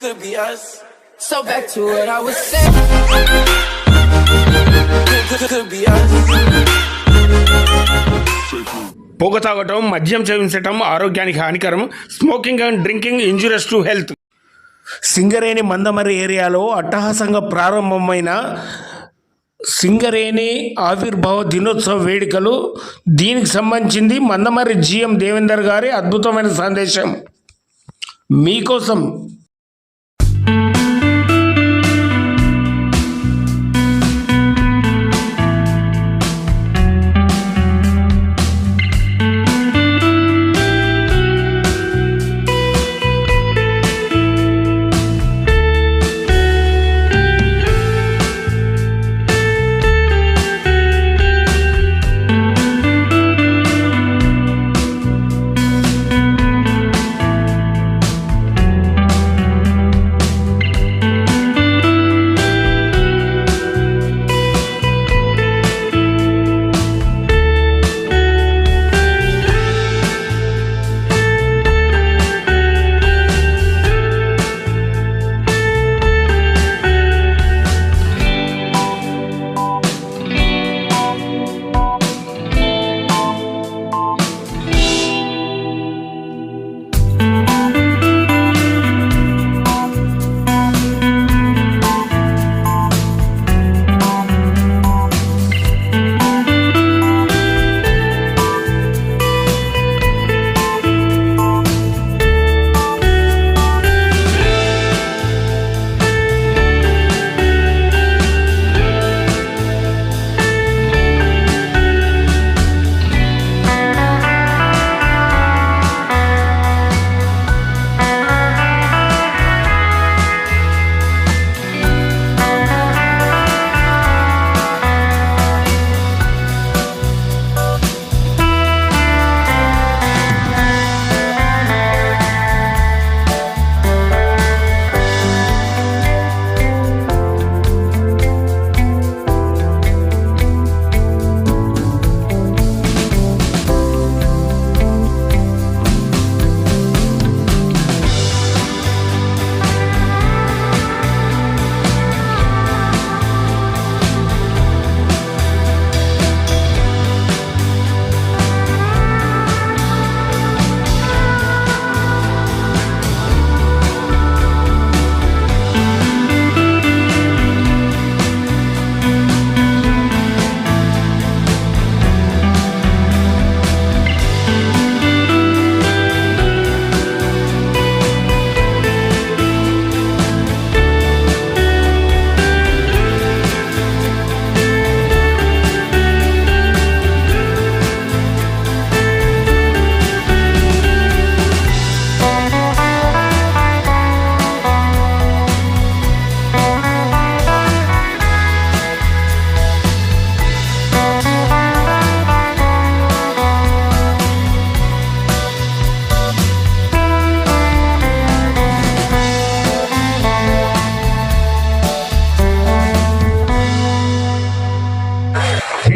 could be us. So back to what I was saying. Could, be us. పొగ తాగటం మద్యం సేవించటం ఆరోగ్యానికి హానికరం smoking and drinking injurious to health Singareni Mandamarri ఏరియాలో అట్టహాసంగా ప్రారంభమైన సింగరేణి ఆవిర్భావ దినోత్సవ వేడుకలు దీనికి సంబంధించింది మందమరి జిఎం దేవేందర్ గారి అద్భుతమైన సందేశం మీకోసం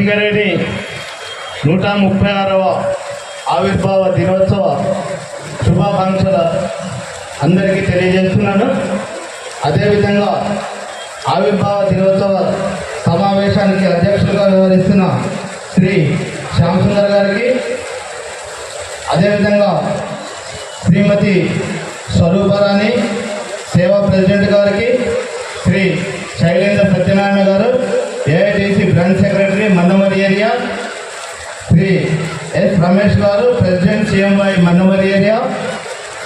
సింగరేణి నూట ముప్పై ఆరవ ఆవిర్భావ దినోత్సవ శుభాకాంక్షలు అందరికీ తెలియజేస్తున్నాను. అదేవిధంగా ఆవిర్భావ దినోత్సవ సమావేశానికి అధ్యక్షులుగా వ్యవహరిస్తున్న శ్రీ శ్యామ్ సుందర్ గారికి అదేవిధంగా శ్రీమతి స్వరూపరాణి సేవా ప్రెసిడెంట్ గారికి Shri Sailendra Satyanarayana garu Mandamarri area. Shri S Ramesh garu president CMI Mandamarri area.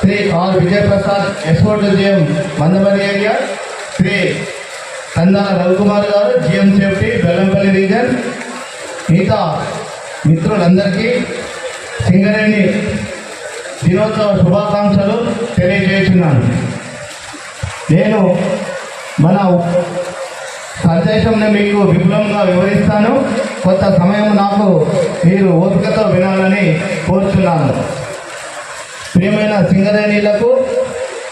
Shri R Vijayaprasad export GM Mandamarri area. Shri Kandala Ravikumar garu GM safety Bellampalli reason. మిగతా మిత్రులందరికీ సింగరేణి దినోత్సవ శుభాకాంక్షలు తెలియజేస్తున్నాను. నేను మన సందేశంను మీకు విపులంగా వివరిస్తాను. కొంత సమయం నాకు మీరు ఓపికతో వినాలని కోరుతున్నాను. ప్రియమైన సింగరేణిలకు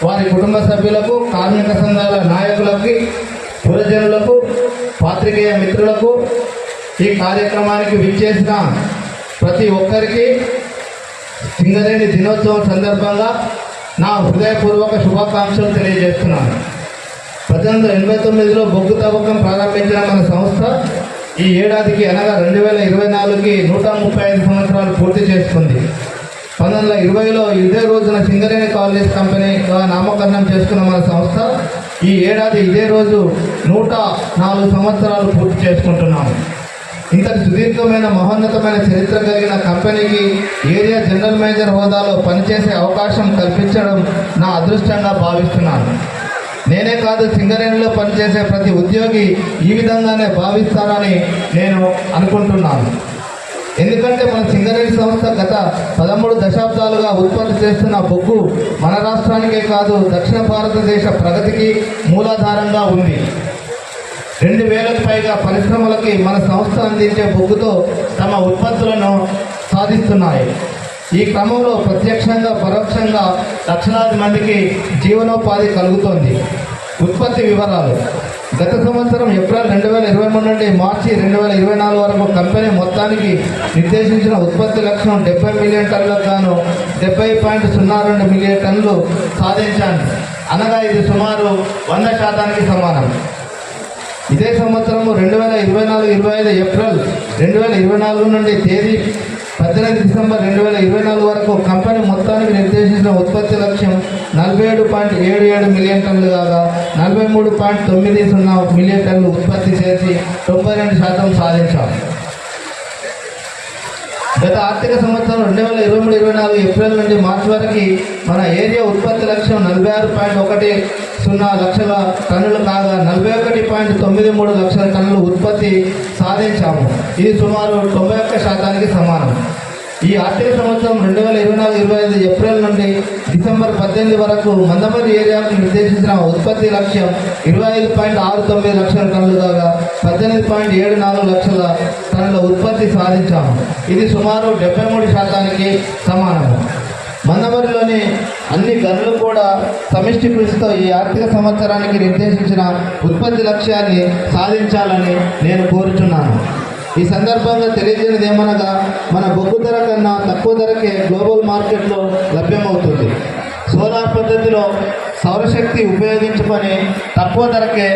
వారి కుటుంబ సభ్యులకు కార్మిక సంఘాల నాయకులకి పురజనులకు పాత్రికేయ మిత్రులకు ఈ కార్యక్రమానికి విచ్చేసిన ప్రతి ఒక్కరికి సింగరేణి దినోత్సవం సందర్భంగా నా హృదయపూర్వక శుభాకాంక్షలు తెలియజేస్తున్నాను. పద్దెనిమిది వందల ఎనభై తొమ్మిదిలో బొగ్గు తవ్వకం ప్రారంభించిన మన సంస్థ ఈ ఏడాదికి అనగా రెండు వేల ఇరవై నాలుగుకి నూట ముప్పై ఐదు సంవత్సరాలు పూర్తి చేసుకుంది. పంతొమ్మిది వందల ఇరవైలో ఇదే రోజున సింగరేణి కాలేజ్ కంపెనీగా నామకరణం చేసుకున్న మన సంస్థ ఈ ఏడాది ఇదే రోజు నూట నాలుగు సంవత్సరాలు పూర్తి చేసుకుంటున్నాము. ఇంత సుదీర్ఘమైన మహోన్నతమైన చరిత్ర కలిగిన కంపెనీకి ఏరియా జనరల్ మేనేజర్ హోదాలో పనిచేసే అవకాశం కల్పించడం నా అదృష్టంగా భావిస్తున్నాను. నేనే కాదు సింగరేణిలో పనిచేసే ప్రతి ఉద్యోగి ఈ విధంగానే భావిస్తారని నేను అనుకుంటున్నాను. ఎందుకంటే మన సింగరేణి సంస్థ గత పదమూడు దశాబ్దాలుగా ఉత్పత్తి చేస్తున్న బొగ్గు మన రాష్ట్రానికే కాదు దక్షిణ భారతదేశ ప్రగతికి మూలాధారంగా ఉంది. రెండు వేలకు పైగా పరిశ్రమలకి మన సంస్థ అందించే బొగ్గుతో తమ ఉత్పత్తులను సాధిస్తున్నాయి. ఈ క్రమంలో ప్రత్యక్షంగా పరోక్షంగా లక్షలాది మందికి జీవనోపాధి కలుగుతోంది. ఉత్పత్తి వివరాలు. గత సంవత్సరం ఏప్రిల్ రెండు వేల ఇరవై మూడు నుండి మార్చి రెండు వేల ఇరవై నాలుగు వరకు కంపెనీ మొత్తానికి నిర్దేశించిన ఉత్పత్తి లక్ష్యం డెబ్బై మిలియన్ టన్నులకు గాను డెబ్బై పాయింట్ సున్నా రెండు మిలియన్ టన్నులు సాధించాను. అనగా ఇది సుమారు వంద శాతానికి సమానం. ఇదే సంవత్సరం రెండు వేల ఇరవై నాలుగు ఇరవై ఐదు ఏప్రిల్ రెండు వేల ఇరవై నాలుగు నుండి తేదీ పద్దెనిమిది డిసెంబర్ రెండు వేల ఇరవై నాలుగు వరకు కంపెనీ మొత్తానికి నిర్దేశించిన ఉత్పత్తి లక్ష్యం నలభై ఏడు పాయింట్ ఏడు ఏడు మిలియన్ టన్నులు కాగా నలభై మూడు పాయింట్ తొమ్మిది సున్నా మిలియన్ టన్నులు ఉత్పత్తి చేసి తొంభై రెండు శాతం సాధించాం. గత ఆర్థిక సంవత్సరం రెండు వేల ఇరవై మూడు ఇరవై నాలుగు ఏప్రిల్ నుండి మార్చి వరకు మన ఏరియా ఉత్పత్తి లక్ష్యం నలభై ఆరు పాయింట్ ఒకటి సున్నా లక్షల టన్నులు కాగా నలభై ఒకటి పాయింట్ తొమ్మిది మూడు లక్షల టన్నులు ఉత్పత్తి సాధించాము. ఇది సుమారు తొంభై ఒక్క శాతానికి సమానం. ఈ ఆర్థిక సంవత్సరం రెండు వేల ఇరవై నాలుగు ఇరవై ఐదు ఏప్రిల్ నుండి డిసెంబర్ పద్దెనిమిది వరకు మందమరి ఏరియాకు నిర్దేశించిన ఉత్పత్తి లక్ష్యం ఇరవై ఐదు పాయింట్ ఆరు తొమ్మిది లక్షల టన్నులు కాగా పద్దెనిమిది పాయింట్ ఏడు నాలుగు లక్షల టన్నుల ఉత్పత్తి సాధించాము. ఇది సుమారు డెబ్బై మూడు శాతానికి సమానము. మందమరిలోని అన్ని గనులు కూడా సమిష్టి కృషితో ఈ ఆర్థిక సంవత్సరానికి నిర్దేశించిన ఉత్పత్తి లక్ష్యాన్ని సాధించాలని నేను కోరుచున్నాను. ఈ సందర్భంగా తెలియజేయనిది ఏమనగా మన బొగ్గు ధర కన్నా తక్కువ ధరకే గ్లోబల్ మార్కెట్లో లభ్యమవుతుంది. సోలార్ పద్ధతిలో సౌరశక్తి ఉపయోగించుకొని తక్కువ ధరకే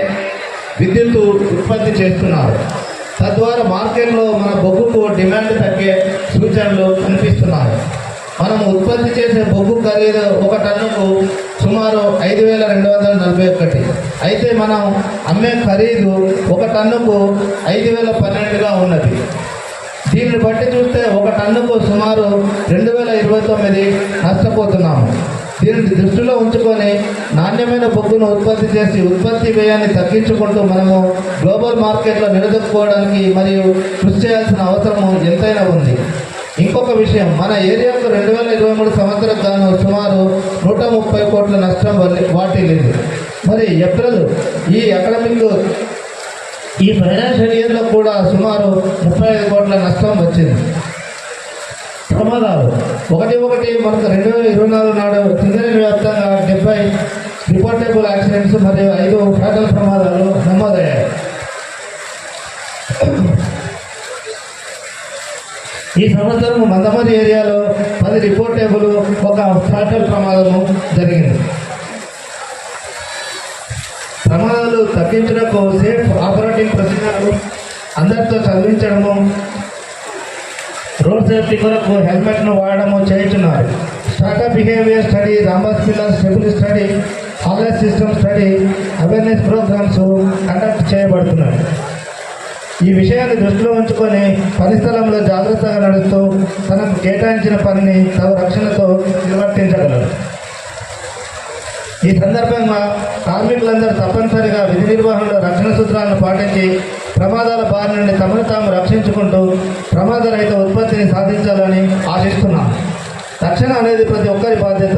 విద్యుత్ ఉత్పత్తి చేస్తున్నారు. తద్వారా మార్కెట్లో మన బొగ్గుకు డిమాండ్ తగ్గే సూచనలు మనం ఉత్పత్తి చేసే బొగ్గు ఖరీదు ఒక టన్నుకు సుమారు ఐదు వేల రెండు వందల నలభై ఒకటి. అయితే మనం అమ్మే ఖరీదు ఒక టన్నుకు ఐదు వేల పన్నెండుగా ఉన్నది. దీన్ని బట్టి చూస్తే ఒక టన్నుకు సుమారు రెండు వేల ఇరవై తొమ్మిది నష్టపోతున్నాము. దీనిని దృష్టిలో ఉంచుకొని నాణ్యమైన బొగ్గును ఉత్పత్తి చేసి ఉత్పత్తి వ్యయాన్ని తగ్గించుకుంటూ మనము గ్లోబల్ మార్కెట్లో నిలదొక్కుకోవడానికి మరియు కృషి చేయాల్సిన అవసరం ఎంతైనా ఉంది. ఇంకొక విషయం మన ఏరియాకు రెండు వేల ఇరవై మూడు సంవత్సరం గాను సుమారు నూట ముప్పై కోట్ల నష్టం వాటిల్లింది. మరి ఏప్రిల్ ఈ అకాడమిక్ ఈ ఫైనాన్షియల్ ఇయర్లో కూడా సుమారు ముప్పై ఐదు కోట్ల నష్టం వచ్చింది. ప్రమాదాలు. ఒకటి ఒకటి మనకు రెండు వేల ఇరవై నాలుగు నాడు సింగరేణి వ్యాప్తంగా డెబ్బై రిపోర్టబుల్ యాక్సిడెంట్స్ మరియు ఐదు ఫ్యాటల్ ప్రమాదాలు ఈ సంవత్సరం మందమరి ఏరియాలో పది రిపోర్టేబుల్ ఒక ఫ్యాటల్ ప్రమాదము జరిగింది. ప్రమాదాలు తగ్గించడానికి సేఫ్ ఆపరేటింగ్ ప్రొసీజర్లు అందరితో చదివించడము రోడ్ సేఫ్టీ కొరకు హెల్మెట్ను వాడడము చేయించున్నారు. Startup behaviour study రాంబాస్ pillar stability study online system study awareness programmes conduct చేయబడుతున్నాయి. ఈ విషయాన్ని దృష్టిలో ఉంచుకొని పని స్థలంలో జాగ్రత్తగా నడుస్తూ తనకు కేటాయించిన పనిని తమ రక్షణతో నిర్వర్తించగలరు. ఈ సందర్భంగా కార్మికులందరూ తప్పనిసరిగా విధి నిర్వహణలో రక్షణ సూత్రాలను పాటించి ప్రమాదాల బారి నుండి తమను తాము రక్షించుకుంటూ ప్రమాద రహిత ఉత్పత్తిని సాధించాలని ఆశిస్తున్నాం రక్షణ అనేది ప్రతి ఒక్కరి బాధ్యత.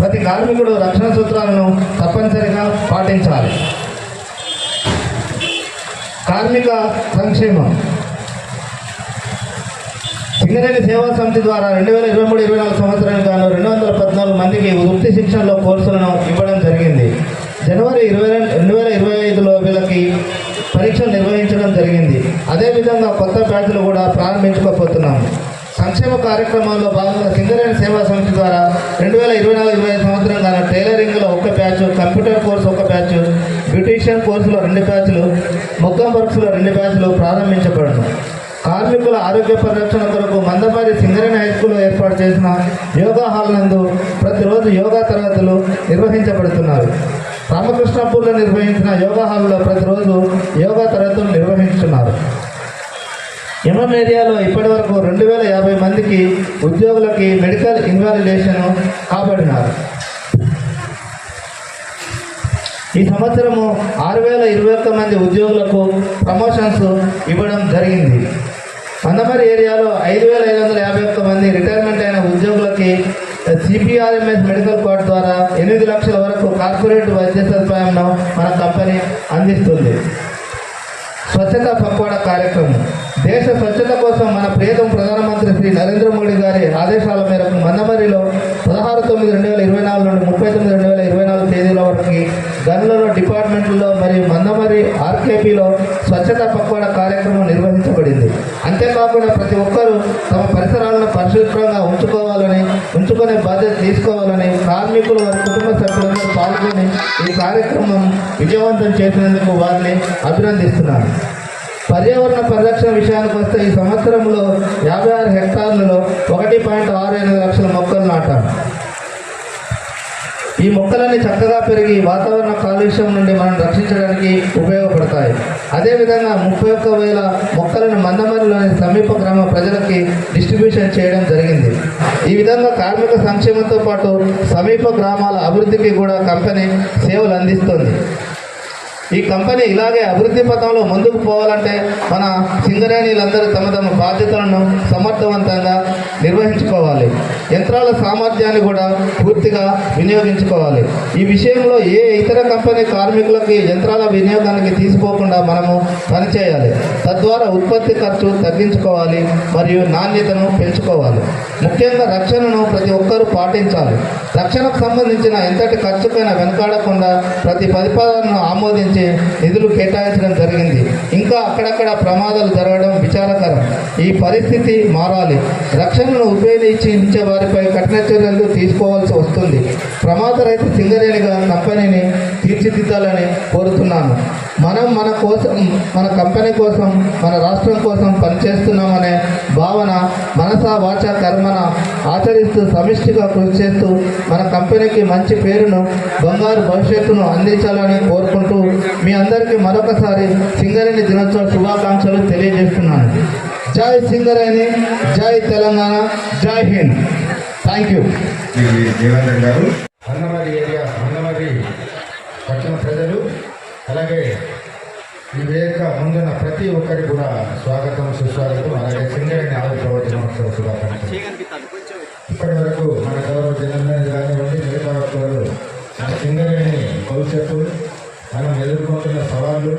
ప్రతి కార్మికుడు రక్షణ సూత్రాలను తప్పనిసరిగా పాటించాలి. కార్మిక సంక్షేమం. సింగరేణి సేవా సమితి ద్వారా రెండు వేల ఇరవై మూడు ఇరవై నాలుగు సంవత్సరానికి గాను రెండు వందల పద్నాలుగు మందికి వృత్తి శిక్షణలో కోర్సులను ఇవ్వడం జరిగింది. జనవరి ఇరవై రెండు రెండు వేల ఇరవై ఐదులో వీళ్ళకి పరీక్షలు నిర్వహించడం జరిగింది. అదేవిధంగా కొత్త బ్యాచ్లు కూడా ప్రారంభించుకోబోతున్నాము సంక్షేమ కార్యక్రమాల్లో భాగంగా సింగరేణి సేవా సమితి ద్వారా రెండు వేల ఇరవై నాలుగు ఇరవై ఐదు సంవత్సరం గాను టైలరింగ్లో ఒక బ్యాచ్ కంప్యూటర్ కోర్సు ఒక బ్యాచ్ బ్యూటీషియన్ కోర్సులో రెండు బ్యాచ్లు ముఖం వర్క్స్లో రెండు బ్యాచ్లు ప్రారంభించబడను. కార్మికుల ఆరోగ్య పరిరక్షణ కొరకు మందపారి సింగరేణి హై స్కూల్లో ఏర్పాటు చేసిన యోగా హాల్ నందు ప్రతిరోజు యోగా తరగతులు నిర్వహించబడుతున్నారు. రామకృష్ణపూర్లో నిర్వహించిన యోగా హాల్లో ప్రతిరోజు యోగా తరగతులు నిర్వహిస్తున్నారు ఎంఎం ఏరియాలో ఇప్పటి వరకు రెండు వేల యాభై మందికి ఉద్యోగులకి మెడికల్ ఇన్వాలిడేషన్ కాబడినారు ఈ సంవత్సరము ఆరు వేల ఇరవై ఒక్క మంది ఉద్యోగులకు ప్రమోషన్స్ ఇవ్వడం జరిగింది. మందమరి ఏరియాలో ఐదు వేల ఐదు వందల యాభై ఒక్క మంది రిటైర్మెంట్ అయిన ఉద్యోగులకి సిపిఆర్ఎంఎస్ మెడికల్ కార్డు ద్వారా ఎనిమిది లక్షల వరకు కార్పొరేట్ వైద్య సదుపాయంను మన కంపెనీ అందిస్తుంది. స్వచ్ఛత పక్వాడ కార్యక్రమం. దేశ స్వచ్ఛత కోసం మన ప్రియతం ప్రధానమంత్రి శ్రీ నరేంద్ర మోడీ గారి ఆదేశాల మేరకు మందమరిలో పదహారు తొమ్మిది రెండు వేల ఇరవై నాలుగు నుండి ముప్పై తొమ్మిది రెండు వేల ఇరవై నాలుగు తేదీల వరకు గన్లలో డిపార్ట్మెంట్లో మరియు మందమరి ఆర్కేపీలో స్వచ్ఛత పక్వాడ కార్యక్రమం నిర్వహించబడింది. అంతేకాకుండా ప్రతి ఒక్కరూ తమ పరిసరాలను పరిశుభ్రంగా ఉంచుకోవాలని ఉంచుకునే బాధ్యత తీసుకోవాలని కార్మికులు వారి కుటుంబ సభ్యులందరూ పాల్గొని ఈ కార్యక్రమం విజయవంతం చేసినందుకు వారిని అభినందిస్తున్నాను. పర్యావరణ పరిరక్షణ విషయానికి వస్తే ఈ సంవత్సరంలో యాభై ఆరు హెక్టార్లలో ఒకటి పాయింట్ ఆరు ఎనిమిది లక్షల మొక్కలు నాటాను ఈ మొక్కలన్నీ చక్కగా పెరిగి వాతావరణ కాలుష్యం నుండి మనం రక్షించడానికి ఉపయోగపడతాయి. అదేవిధంగా ముప్పై ఒక్క వేల మొక్కలను మందమరిలోని సమీప గ్రామ ప్రజలకి డిస్ట్రిబ్యూషన్ చేయడం జరిగింది. ఈ విధంగా కార్మిక సంక్షేమంతో పాటు సమీప గ్రామాల అభివృద్ధికి కూడా కంపెనీ సేవలు అందిస్తుంది. ఈ కంపెనీ ఇలాగే అభివృద్ధి పథంలో ముందుకు పోవాలంటే మన సింగరేణిలందరూ తమ తమ బాధ్యతలను సమర్థవంతంగా నిర్వహించుకోవాలి. యంత్రాల సామర్థ్యాన్ని కూడా పూర్తిగా వినియోగించుకోవాలి. ఈ విషయంలో ఏ ఇతర కంపెనీ కార్మికులకి యంత్రాల వినియోగానికి తీసుకోకుండా మనము పనిచేయాలి. తద్వారా ఉత్పత్తి ఖర్చు తగ్గించుకోవాలి మరియు నాణ్యతను పెంచుకోవాలి. ముఖ్యంగా రక్షణను ప్రతి ఒక్కరూ పాటించాలి. రక్షణకు సంబంధించిన ఎంతటి ఖర్చుకైనా వెనకాడకుండా ప్రతి ప్రతిపాదనను ఆమోదించి నిధులు కేటాయించడం జరిగింది. ఇంకా అక్కడక్కడ ప్రమాదాలు జరగడం విచారకరం. ఈ పరిస్థితి మారాలి. రక్షణను ఉపయోగించే వారిపై కఠిన చర్యలు తీసుకోవాల్సి వస్తుంది. ప్రమాదరహిత సింగరేణిగా కంపెనీని తీర్చిదిద్దాలని కోరుతున్నాను. మనం మన కోసం మన కంపెనీ కోసం మన రాష్ట్రం కోసం పనిచేస్తున్నామనే భావన మనస వాచ కర్మన ఆచరిస్తూ సమిష్టిగా కృషి చేస్తూ మన కంపెనీకి మంచి పేరును బంగారు భవిష్యత్తును అందించాలని కోరుకుంటూ మీ అందరికీ మరొకసారి సింగరేణి దినోత్సవ శుభాకాంక్షలు తెలియజేస్తున్నాను. జై సింగరేణి జై తెలంగాణ జై హింద్. థ్యాంక్ యూ గారు. ఏరియా. అలాగే ఈ వేదిక ముందున్న ప్రతి ఒక్కరికి కూడా స్వాగతం సుస్వాగతం. అలాగే సింగరేణి ఆవిర్భావ దినోత్సవ శుభాకాంక్షలు. ఇప్పటి వరకు మన గౌరవ జనరల్ కానివ్వండి మిగతా ఒక్కరు మన సింగరేణి భవిష్యత్తు మనం ఎదుర్కొంటున్న సవాళ్ళు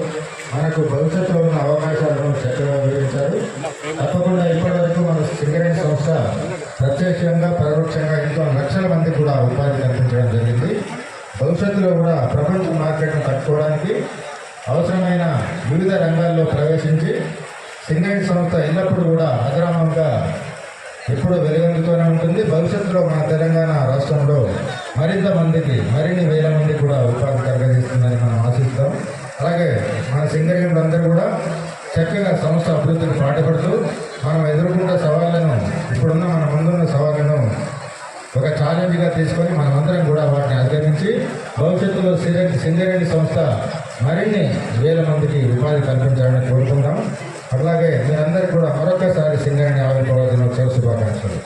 మనకు భవిష్యత్తులో ఉన్న అవకాశాలను చక్కగా వివరించారు. తప్పకుండా ఇప్పటి వరకు మన సింగరేణి సంస్థ ప్రత్యక్షంగా పరోక్షంగా ఎంతో లక్షల మంది కూడా ఉపాధి కల్పించడం జరిగింది. భవిష్యత్తులో కూడా ప్రపంచ మార్కెట్ను తట్టుకోవడానికి అవసరమైన వివిధ రంగాల్లో ప్రవేశించి సింగరేణి సంస్థ ఎల్లప్పుడూ కూడా అగ్రామంగా ఎప్పుడూ వెలుగొందుతూనే ఉంటుంది. భవిష్యత్తులో మన తెలంగాణ రాష్ట్రంలో మరింత మందికి మరిన్ని వేల మంది కూడా ఉపాధి కలగజేస్తుందని మనం ఆశిస్తాం. అలాగే మన సింగరేణులందరూ కూడా చక్కగా సంస్థ అభివృద్ధికి పాటుపడుతూ మనం ఎదుర్కొంటే సవాళ్ళను ఇప్పుడున్న మన ముందున్న సవాళ్ళను ఒక ఛాలెంజ్గా తీసుకొని మనమందరం భవిష్యత్తులో సింగరేణి సింగరేణి సంస్థ మరిన్ని వేల మందికి ఉపాధి కల్పించాలని కోరుకుంటాం అలాగే మీరందరూ కూడా మరొకసారి సింగరేణి ఆవిర్భావ దినోత్సవ శుభాకాంక్షలు.